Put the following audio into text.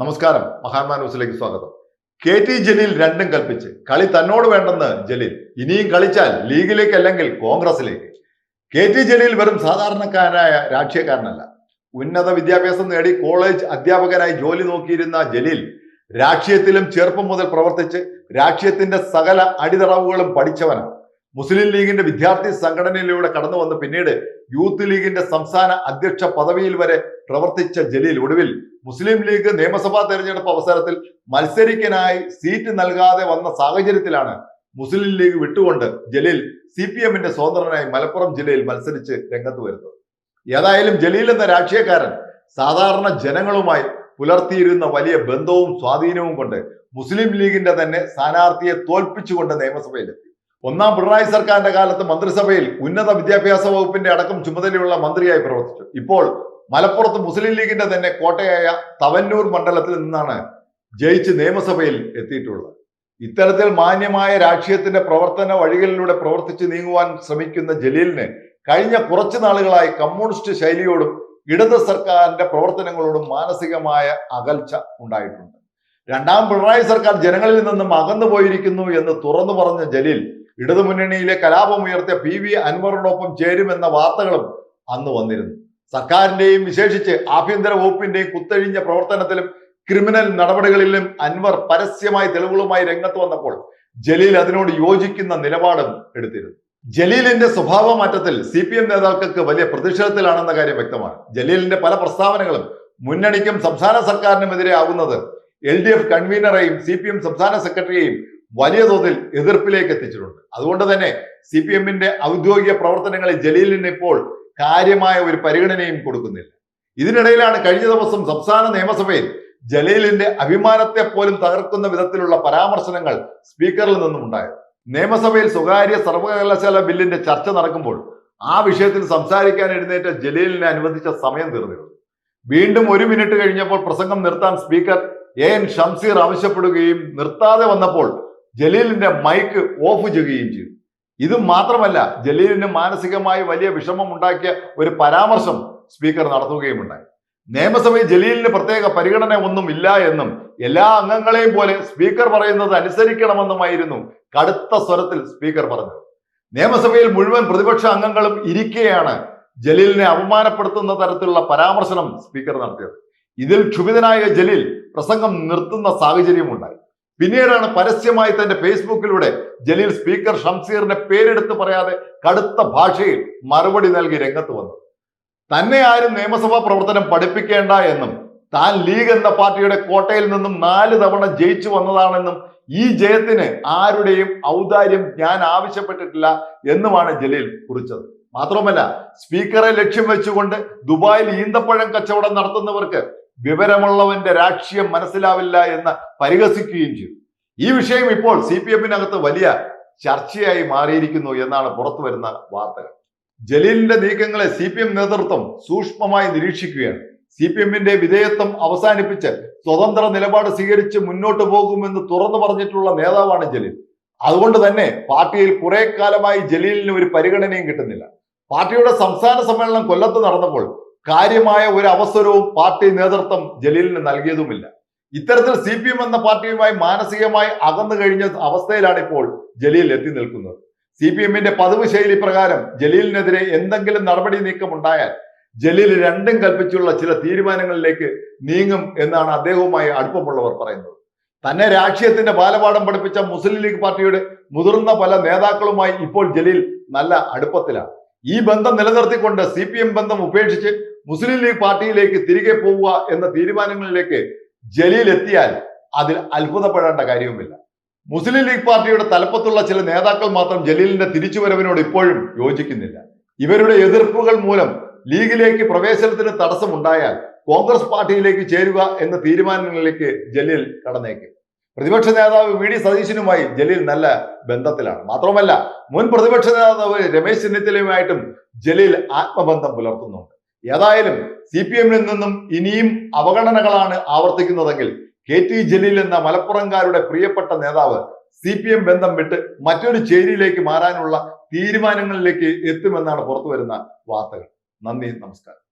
നമസ്കാരം. മഹാത്മാ ന്യൂസിലേക്ക് സ്വാഗതം. കെ ടി ജലീൽ രണ്ടും കൽപ്പിച്ച്. കളി തന്നോട് വേണ്ടെന്ന് ജലീൽ. ഇനിയും കളിച്ചാൽ ലീഗിലേക്ക് അല്ലെങ്കിൽ കോൺഗ്രസിലേക്ക്. കെ ടി ജലീൽ വെറും സാധാരണക്കാരനായ രാഷ്ട്രീയക്കാരനല്ല. ഉന്നത വിദ്യാഭ്യാസം നേടി കോളേജ് അധ്യാപകനായി ജോലി നോക്കിയിരുന്ന ജലീൽ രാഷ്ട്രീയത്തിലും ചെറുപ്പം മുതൽ പ്രവർത്തിച്ച് രാഷ്ട്രീയത്തിന്റെ സകല അടിതറവുകളും പഠിച്ചവനാണ്. മുസ്ലിം ലീഗിന്റെ വിദ്യാർത്ഥി സംഘടനയിലൂടെ കടന്നു വന്ന് പിന്നീട് യൂത്ത് ലീഗിന്റെ സംസ്ഥാന അധ്യക്ഷ പദവിയിൽ വരെ പ്രവർത്തിച്ച ജലീൽ ഒടുവിൽ മുസ്ലിം ലീഗ് നിയമസഭാ തെരഞ്ഞെടുപ്പ് അവസരത്തിൽ മത്സരിക്കാനായി സീറ്റ് നൽകാതെ വന്ന സാഹചര്യത്തിലാണ് മുസ്ലിം ലീഗ് വിട്ടുകൊണ്ട് ജലീൽ സി പി എമ്മിന്റെ സ്വതന്ത്രനായി മലപ്പുറം ജില്ലയിൽ മത്സരിച്ച് രംഗത്ത് വരുന്നത്. ഏതായാലും ജലീൽ എന്ന രാഷ്ട്രീയക്കാരൻ സാധാരണ ജനങ്ങളുമായി പുലർത്തിയിരുന്ന വലിയ ബന്ധവും സ്വാധീനവും കൊണ്ട് മുസ്ലിം ലീഗിന്റെ തന്നെ സ്ഥാനാർത്ഥിയെ തോൽപ്പിച്ചുകൊണ്ട് നിയമസഭയിലെത്തി. ഒന്നാം പിണറായി സർക്കാരിന്റെ കാലത്ത് മന്ത്രിസഭയിൽ ഉന്നത വിദ്യാഭ്യാസ വകുപ്പിന്റെ അടക്കം ചുമതലയുള്ള മന്ത്രിയായി പ്രവർത്തിച്ചു. ഇപ്പോൾ മലപ്പുറത്ത് മുസ്ലിം ലീഗിന്റെ തന്നെ കോട്ടയായ തവന്നൂർ മണ്ഡലത്തിൽ നിന്നാണ് ജയിച്ച് നിയമസഭയിൽ എത്തിയിട്ടുള്ളത്. ഇത്തരത്തിൽ മാന്യമായ രാഷ്ട്രീയത്തിന്റെ പ്രവർത്തന വഴികളിലൂടെ പ്രവർത്തിച്ച് നീങ്ങുവാൻ ശ്രമിക്കുന്ന ജലീലിന് കഴിഞ്ഞ കുറച്ചു നാളുകളായി കമ്മ്യൂണിസ്റ്റ് ശൈലിയോടും ഇടത് സർക്കാരിന്റെ പ്രവർത്തനങ്ങളോടും മാനസികമായ അകൽച്ച ഉണ്ടായിട്ടുണ്ട്. രണ്ടാം പിണറായി സർക്കാർ ജനങ്ങളിൽ നിന്നും അകന്നു പോയിരിക്കുന്നു എന്ന് തുറന്നു പറഞ്ഞ ജലീൽ ഇടതുമുന്നണിയിലെ കലാപമുയർത്തിയ പി വി അൻവറിനൊപ്പം ചേരുമെന്ന വാർത്തകളും അന്ന് വന്നിരുന്നു. സർക്കാരിന്റെയും വിശേഷിച്ച് ആഭ്യന്തര വകുപ്പിന്റെയും കുത്തഴിഞ്ഞ പ്രവർത്തനത്തിലും ക്രിമിനൽ നടപടികളിലും അൻവർ പരസ്യമായി തെളിവുകളുമായി രംഗത്ത് വന്നപ്പോൾ ജലീൽ അതിനോട് യോജിക്കുന്ന നിലപാടും എടുത്തിരുന്നു. ജലീലിന്റെ സ്വഭാവ മാറ്റത്തിൽ സി പി എം നേതാക്കൾക്ക് വലിയ പ്രതിഷേധത്തിലാണെന്ന കാര്യം വ്യക്തമാണ്. ജലീലിന്റെ പല പ്രസ്താവനകളും മുന്നണിക്കും സംസ്ഥാന സർക്കാരിനുമെതിരെ ആകുന്നത് എൽ ഡി എഫ് കൺവീനറെയും സി പി എം സംസ്ഥാന സെക്രട്ടറിയെയും വലിയ തോതിൽ എതിർപ്പിലേക്ക് എത്തിച്ചിട്ടുണ്ട്. അതുകൊണ്ട് തന്നെ സി പി എമ്മിന്റെ ഔദ്യോഗിക പ്രവർത്തനങ്ങളിൽ ജലീലിന് ഇപ്പോൾ കാര്യമായ ഒരു പരിഗണനയും കൊടുക്കുന്നില്ല. ഇതിനിടയിലാണ് കഴിഞ്ഞ ദിവസം സംസ്ഥാന നിയമസഭയിൽ ജലീലിന്റെ അഭിമാനത്തെ പോലും തകർക്കുന്ന വിധത്തിലുള്ള പരാമർശനങ്ങൾ സ്പീക്കറിൽ നിന്നും ഉണ്ടായത്. നിയമസഭയിൽ സ്വകാര്യ സർവകലാശാല ബില്ലിന്റെ ചർച്ച നടക്കുമ്പോൾ ആ വിഷയത്തിൽ സംസാരിക്കാൻ എഴുന്നേറ്റ ജലീലിനെ അനുവദിച്ച സമയം തീർന്നിരുന്നു. വീണ്ടും ഒരു മിനിറ്റ് കഴിഞ്ഞപ്പോൾ പ്രസംഗം നിർത്താൻ സ്പീക്കർ എ എൻ ഷംസീർ ആവശ്യപ്പെടുകയും നിർത്താതെ വന്നപ്പോൾ ജലീലിന്റെ മൈക്ക് ഓഫ് ചെയ്യുകയും ചെയ്തു. ഇത് മാത്രമല്ല ജലീലിന് മാനസികമായി വലിയ വിഷമം ഉണ്ടാക്കിയ ഒരു പരാമർശം സ്പീക്കർ നടത്തുകയുമുണ്ടായി. നിയമസഭയിൽ ജലീലിന് പ്രത്യേക പരിഗണന ഒന്നും ഇല്ല എന്നും എല്ലാ അംഗങ്ങളെയും പോലെ സ്പീക്കർ പറയുന്നത് അനുസരിക്കണമെന്നുമായിരുന്നു കടുത്ത സ്വരത്തിൽ സ്പീക്കർ പറഞ്ഞത്. നിയമസഭയിൽ മുഴുവൻ പ്രതിപക്ഷ അംഗങ്ങളും ഇരിക്കെയാണ് ജലീലിനെ അപമാനപ്പെടുത്തുന്ന തരത്തിലുള്ള പരാമർശനം സ്പീക്കർ നടത്തിയത്. ഇതിൽ ക്ഷുഭിതനായ ജലീൽ പ്രസംഗം നിർത്തുന്ന സാഹചര്യമുണ്ടായി. പിന്നീടാണ് പരസ്യമായി തന്റെ ഫേസ്ബുക്കിലൂടെ ജലീൽ സ്പീക്കർ ഷംസീറിന്റെ പേരെടുത്ത് പറയാതെ കടുത്ത ഭാഷയിൽ മറുപടി നൽകി രംഗത്ത് വന്നു. തന്നെ ആരും നിയമസഭാ പ്രവർത്തനം പഠിപ്പിക്കേണ്ട എന്നും താൻ ലീഗ് എന്ന പാർട്ടിയുടെ കോട്ടയിൽ നിന്നും നാല് തവണ ജയിച്ചു വന്നതാണെന്നും ഈ ജയത്തിന് ആരുടെയും ഔദാര്യം ഞാൻ ആവശ്യപ്പെട്ടിട്ടില്ല എന്നുമാണ് ജലീൽ കുറിച്ചത്. മാത്രമല്ല സ്പീക്കറെ ലക്ഷ്യം വെച്ചുകൊണ്ട് ദുബായിൽ ഈന്തപ്പഴം കച്ചവടം നടത്തുന്നവർക്ക് വിവരമുള്ളവന്റെ രാഷ്ട്രീയം മനസ്സിലാവില്ല എന്ന് പരിഹസിക്കുകയും ചെയ്തു. ഈ വിഷയം ഇപ്പോൾ സി പി എമ്മിനകത്ത് വലിയ ചർച്ചയായി മാറിയിരിക്കുന്നു എന്നാണ് പുറത്തു വരുന്ന വാർത്തകൾ. ജലീലിന്റെ നീക്കങ്ങളെ സി പി എം നേതൃത്വം സൂക്ഷ്മമായി നിരീക്ഷിക്കുകയാണ്. സി പി എമ്മിന്റെ വിധേയത്വം അവസാനിപ്പിച്ച് സ്വതന്ത്ര നിലപാട് സ്വീകരിച്ച് മുന്നോട്ട് പോകുമെന്ന് തുറന്നു പറഞ്ഞിട്ടുള്ള നേതാവാണ് ജലീൽ. അതുകൊണ്ട് തന്നെ പാർട്ടിയിൽ കുറെ കാലമായി ജലീലിന് ഒരു പരിഗണനയും കിട്ടുന്നില്ല. പാർട്ടിയുടെ സംസ്ഥാന സമ്മേളനം കൊല്ലത്ത് നടന്നപ്പോൾ കാര്യമായ ഒരു അവസരവും പാർട്ടി നേതൃത്വം ജലീലിന് നൽകിയതുമില്ല. ഇത്തരത്തിൽ സി പി എം എന്ന പാർട്ടിയുമായി മാനസികമായി അകന്നു കഴിഞ്ഞ അവസ്ഥയിലാണ് ഇപ്പോൾ ജലീൽ എത്തി നിൽക്കുന്നത്. സി പി എമ്മിന്റെ പതിവ് ശൈലി പ്രകാരം ജലീലിനെതിരെ എന്തെങ്കിലും നടപടി നീക്കം ഉണ്ടായാൽ ജലീൽ രണ്ടും കൽപ്പിച്ചുള്ള ചില തീരുമാനങ്ങളിലേക്ക് നീങ്ങും എന്നാണ് അദ്ദേഹവുമായി അടുപ്പമുള്ളവർ പറയുന്നത്. തന്നെ രാഷ്ട്രീയത്തിന്റെ ബാലപാഠം പഠിപ്പിച്ച മുസ്ലിം ലീഗ് പാർട്ടിയുടെ മുതിർന്ന പല നേതാക്കളുമായി ഇപ്പോൾ ജലീൽ നല്ല അടുപ്പത്തിലാണ്. ഈ ബന്ധം നിലനിർത്തിക്കൊണ്ട് സി പി എം ബന്ധം ഉപേക്ഷിച്ച് മുസ്ലിം ലീഗ് പാർട്ടിയിലേക്ക് തിരികെ പോവുക എന്ന തീരുമാനങ്ങളിലേക്ക് ജലീൽ എത്തിയാൽ അതിൽ അത്ഭുതപ്പെടേണ്ട കാര്യവുമില്ല. മുസ്ലിം ലീഗ് പാർട്ടിയുടെ തലപ്പത്തുള്ള ചില നേതാക്കൾ മാത്രം ജലീലിന്റെ തിരിച്ചുവരവിനോട് ഇപ്പോഴും യോജിക്കുന്നില്ല. ഇവരുടെ എതിർപ്പുകൾ മൂലം ലീഗിലേക്ക് പ്രവേശനത്തിന് തടസ്സമുണ്ടായാൽ കോൺഗ്രസ് പാർട്ടിയിലേക്ക് ചേരുക എന്ന തീരുമാനങ്ങളിലേക്ക് ജലീൽ കടന്നേക്കും. പ്രതിപക്ഷ നേതാവ് വി ഡി സതീശനുമായി ജലീൽ നല്ല ബന്ധത്തിലാണ്. മാത്രമല്ല മുൻ പ്രതിപക്ഷ നേതാവ് രമേശ് ചെന്നിത്തലയുമായിട്ടും ജലീൽ ആത്മബന്ധം പുലർത്തുന്നുണ്ട്. ഏതായാലും സി പി എമ്മിൽ നിന്നും ഇനിയും അവഗണനകളാണ് ആവർത്തിക്കുന്നതെങ്കിൽ കെ ടി ജലീൽ എന്ന മലപ്പുറംകാരുടെ പ്രിയപ്പെട്ട നേതാവ് സി പി എം ബന്ധം വിട്ട് മറ്റൊരു ചേരിയിലേക്ക് മാറാനുള്ള തീരുമാനങ്ങളിലേക്ക് എത്തുമെന്നാണ് പുറത്തു വരുന്ന വാർത്തകൾ. നന്ദി നമസ്കാരം.